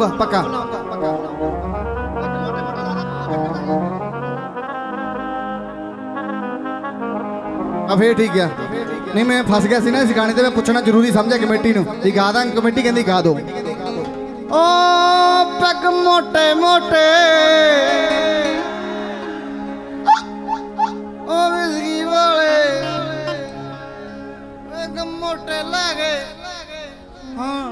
ਬੁਲਾਉਂਗਾ ਪੱਕਾ ਆ ਫੇਰ ਠੀਕ ਆ ਨਹੀਂ ਮੈਂ ਫਸ ਗਿਆ ਸੀ ਨਾ ਇਸ ਗਾਣੇ ਤੇ ਮੈਂ ਪੁੱਛਣਾ ਜ਼ਰੂਰੀ ਸਮਝਿਆ ਕਮੇਟੀ ਨੂੰ ਵੀ ਗਾ ਦਾਂ ਕਮੇਟੀ ਕਹਿੰਦੀ ਗਾ ਦੋ ਓ ਪੱਗ ਮੋਟੇ ਮੋਟੇ ਓ ਵਿਸਕੀ ਵਾਲੇ ਪੱਗ ਮੋਟੇ ਲਾਗੇ ਹਾਂ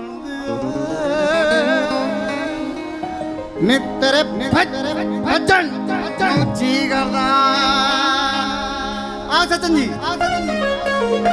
ਨੀ ਤੇਰੇ ਭਜਨ। ਜੀ ਕਰਦਾ ਆ। ਸਚਨ ਜੀ। ਆ ਸਚਨ ਜੀ।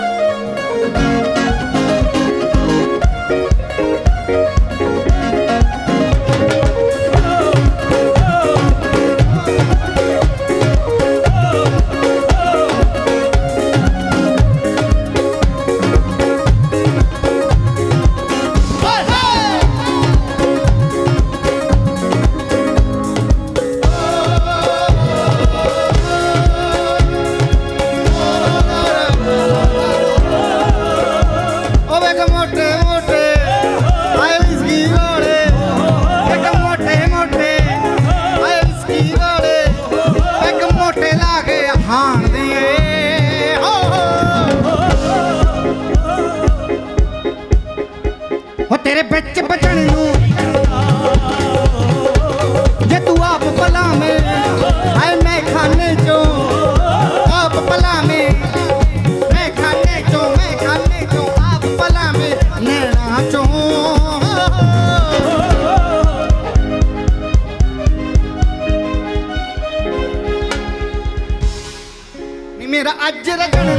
ਮੇਰਾ ਅੱਜ ਰਗਣ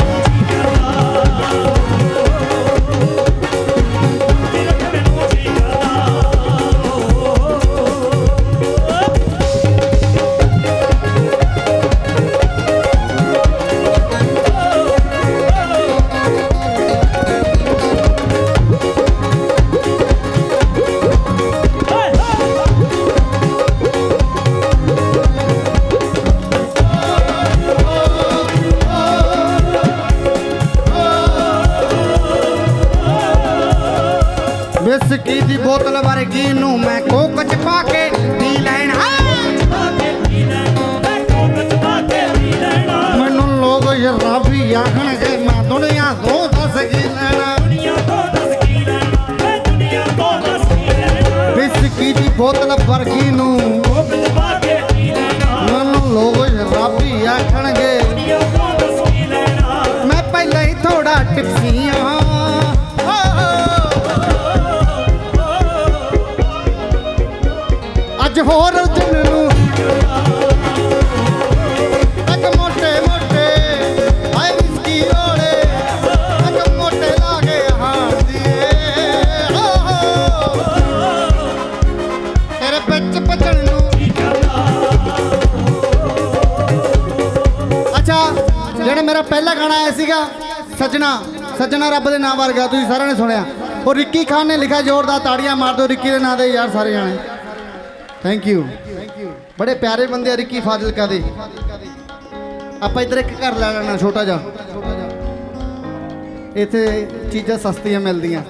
ਵਿਸਕੀ ਦੀ ਬੋਤਲ ਵਰਗੀ ਨੂੰ ਮੈਂ ਕੋਕ ਚ ਪਾ ਕੇ ਪੀ ਲੈਣਾ। ਮੈਨੂੰ ਲੋਕ ਸ਼ਰਾਬੀ ਆਖਣਗੇ, ਮੈਂ ਦੁਨੀਆ ਤੋਂ ਦੱਸ ਕੀ ਲੈਣਾ। ਵਿਸਕੀ ਦੀ ਬੋਤਲ ਵਰਗੀ ਨੂੰ ਅੱਜ ਹੋਰ ਦਿਨ ਨੂੰ ਇੱਕ ਮੋਟੇ ਮੋਟੇ ਆਏ ਵਿਸਕੀ ਵਾਲੇ ਇੱਕ ਮੋਟੇ ਲਾ ਕੇ ਹਾਰ ਦੀਏ। ਤੇਰੇ ਵਿੱਚ ਭਜਣ ਨੂੰ ਅੱਛਾ, ਜਿਹੜਾ ਮੇਰਾ ਪਹਿਲਾ ਗਾਣਾ ਆਇਆ ਸੀਗਾ, ਸੱਜਣਾ ਸੱਜਣਾ ਰੱਬ ਦੇ ਨਾਮ ਵਰਗਾ, ਤੁਸੀਂ ਸਾਰਿਆਂ ਨੇ ਸੁਣਿਆ। ਉਹ ਰਿੱਕੀ ਖਾਨ ਨੇ ਲਿਖਿਆ, ਜ਼ੋਰਦਾਰ ਤਾੜੀਆਂ ਮਾਰ ਦਿਓ ਰਿੱਕੀ ਦੇ ਨਾਂ ਦੇ ਯਾਰ ਸਾਰੇ ਜਾਣੇ। ਥੈਂਕ ਯੂ ਬੜੇ ਪਿਆਰੇ ਬੰਦੇ ਆ ਰਿੱਕੀ ਫਾਜ਼ਿਲਕਾ ਦੇ। ਆਪਾਂ ਇੱਧਰ ਇੱਕ ਘਰ ਲੈ ਲੈਣਾ, ਛੋਟਾ ਜਿਹਾ। ਇੱਥੇ ਚੀਜ਼ਾਂ ਸਸਤੀਆਂ ਮਿਲਦੀਆਂ।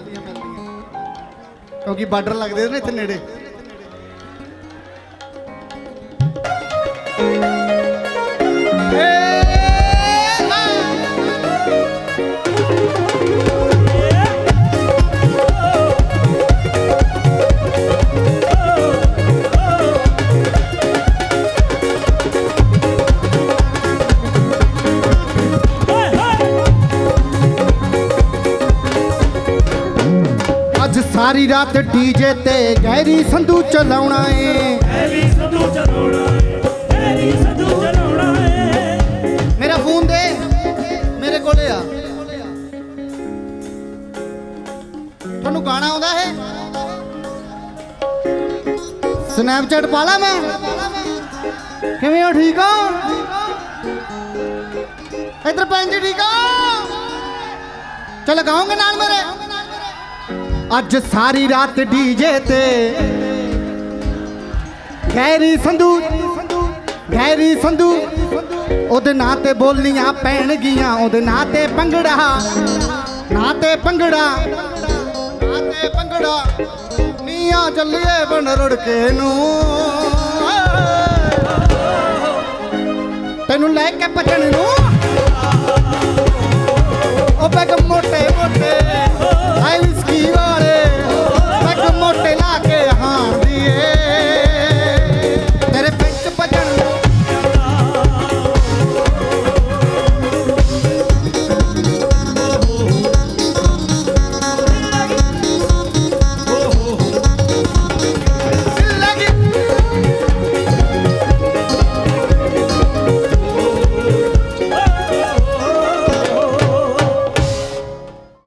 ਕਿਉਂਕਿ ਬਾਰਡਰ ਲੱਗਦੇ ਨੇ ਇੱਥੇ ਨੇੜੇ। ਸਾਰੀ ਰਾਤ ਡੀਜੇ ਤੇ ਗਹਿਰੀ ਸੰਧੂ ਚਲਾਉਣਾ ਏ। ਮੇਰਾ ਫੋਨ ਦੇ ਮੇਰੇ ਕੋਲੇ ਆ। ਤੁਹਾਨੂੰ ਗਾਣਾ ਆਉਂਦਾ ਹੈ? ਸਨੈਪਚੈਟ ਪਾ ਲਾ ਮੈਂ। ਕਿਵੇਂ ਹੋ ਠੀਕ ਹੋ? ਇਧਰ ਭੈਣ ਜੀ ਠੀਕ ਹੋ? ਚਲ ਗਾਓਗੇ ਨਾਲ ਮੇਰੇ? ਅੱਜ ਸਾਰੀ ਰਾਤ ਡੀਜੇ ਤੇ। ਗੈਰੀ ਸੰਧੂ ਗੈਰੀ ਸੰਧੂ, ਉਹਦੇ ਨਾਂ ਤੇ ਬੋਲੀਆਂ ਪੈਣਗੀਆਂ, ਉਹਦੇ ਨਾਂ ਤੇ ਪੰਗੜਾ ਨਾਂ ਤੇ ਪੰਗੜਾ ਨਾਂ ਤੇ ਪੰਗੜਾ ਨੀਆਂ ਚੱਲੀਏ ਬਣ ਰੁੜਕੇ ਨੂੰ। ਤੈਨੂੰ ਲੈ ਕੇ ਪਚਣ ਨੂੰ।